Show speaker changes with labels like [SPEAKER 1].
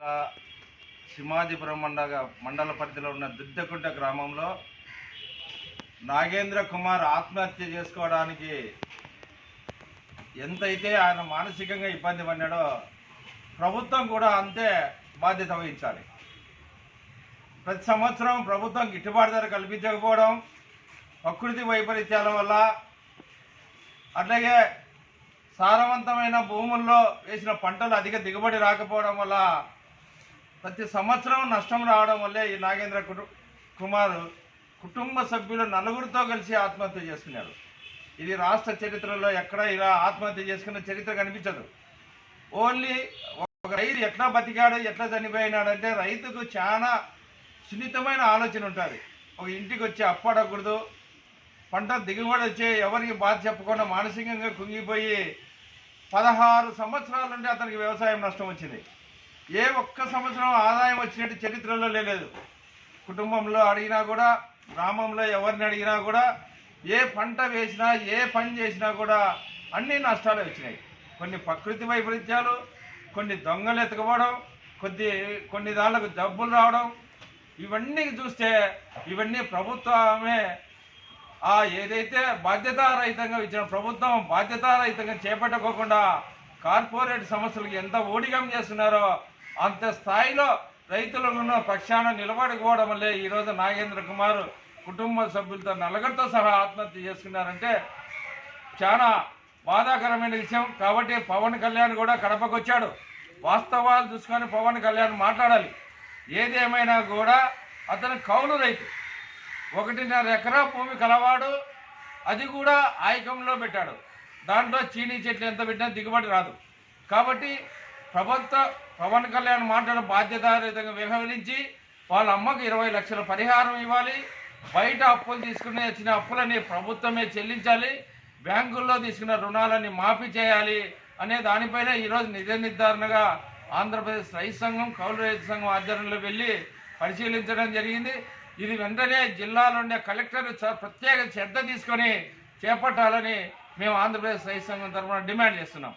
[SPEAKER 1] జిల్లా మండల మండల పరిధిలో ఉన్న దుద్దకుంట గ్రామంలో నాగేంద్ర కుమార్ ఆత్మహత్య చేసుకోవడానికి ఎంతైతే ఆయన మానసికంగా ఇబ్బంది పడినాడో ప్రభుత్వం కూడా అంతే బాధ్యత వహించాలి. ప్రతి సంవత్సరం ప్రభుత్వం గిట్టుబాటు ధర కల్పించకపోవడం ప్రకృతి వైపరీత్యాల వల్ల అట్లాగే సారవంతమైన భూముల్లో వేసిన పంటలు అధిక దిగుబడి రాకపోవడం వల్ల ప్రతి సంవత్సరం నష్టం రావడం వల్లే ఈ నాగేంద్ర కుటు కుమార్ కుటుంబ సభ్యులు నలుగురితో కలిసి ఆత్మహత్య చేసుకున్నారు. ఇది రాష్ట్ర చరిత్రలో ఎక్కడ ఇలా ఆత్మహత్య చేసుకున్న చరిత్ర కనిపించదు. ఓన్లీ ఒక రైతు ఎట్లా బతికాడు ఎట్లా చనిపోయినాడంటే రైతుకు చాలా సున్నితమైన ఆలోచన ఉంటుంది. ఒక ఇంటికి వచ్చి అప్పడకూడదు పంట దిగుబడి వచ్చే ఎవరికి బాధ చెప్పకుండా మానసికంగా కుంగిపోయి పదహారు సంవత్సరాల నుండి అతనికి వ్యవసాయం నష్టం వచ్చింది. ఏ ఒక్క సంవత్సరం ఆదాయం వచ్చినట్టు చరిత్రలో లేదు కుటుంబంలో అడిగినా కూడా గ్రామంలో ఎవరిని అడిగినా కూడా ఏ పంట వేసినా ఏ పని చేసినా కూడా అన్ని నష్టాలు వచ్చినాయి. కొన్ని ప్రకృతి వైపరీత్యాలు కొన్ని దొంగలు ఎత్తుకుపోవడం కొద్ది కొన్ని దాళ్ళకు జబ్బులు రావడం ఇవన్నీ చూస్తే ఇవన్నీ ప్రభుత్వమే ఆ ఏదైతే బాధ్యతారహితంగా ఇచ్చిన ప్రభుత్వం బాధ్యతారహితంగా చేపట్టకోకుండా కార్పొరేట్ సంస్థలకు ఎంత ఊడిగం చేస్తున్నారో అంత స్థాయిలో రైతులను పక్షాన నిలబడుకోవడం వల్లే ఈరోజు నాగేంద్ర కుమార్ కుటుంబ సభ్యులతో నలుగురితో సహా ఆత్మహత్య చేసుకున్నారంటే చాలా బాధాకరమైన విషయం. కాబట్టి పవన్ కళ్యాణ్ కూడా కడపకు వచ్చాడు వాస్తవాలు చూసుకొని పవన్ కళ్యాణ్ మాట్లాడాలి. ఏదేమైనా కూడా అతను కౌలు రైతు. ఒకటిన్నర ఎకరా భూమి కలవాడు. అది కూడా ఆయకంలో పెట్టాడు. దాంట్లో చీనీ చెట్లు ఎంత పెట్టినా దిగుబడి రాదు. కాబట్టి ప్రభుత్వ పవన్ కళ్యాణ్ మాట్లాడే బాధ్యతారహితంగా వ్యవహరించి వాళ్ళ అమ్మకు ఇరవై లక్షల పరిహారం ఇవ్వాలి. బయట అప్పులు తీసుకుని వచ్చిన అప్పులని ప్రభుత్వమే చెల్లించాలి. బ్యాంకుల్లో తీసుకున్న రుణాలని మాఫీ చేయాలి అనే దానిపైన ఈరోజు నిజ నిర్ధారణగా ఆంధ్రప్రదేశ్ రైతు సంఘం కౌలు రైతు సంఘం ఆధ్వర్యంలో వెళ్ళి పరిశీలించడం జరిగింది. ఇది వెంటనే జిల్లాలో ఉండే కలెక్టర్ ప్రత్యేక శ్రద్ధ తీసుకొని చేపట్టాలని మేము ఆంధ్రప్రదేశ్ రైతు సంఘం తరఫున డిమాండ్ చేస్తున్నాం.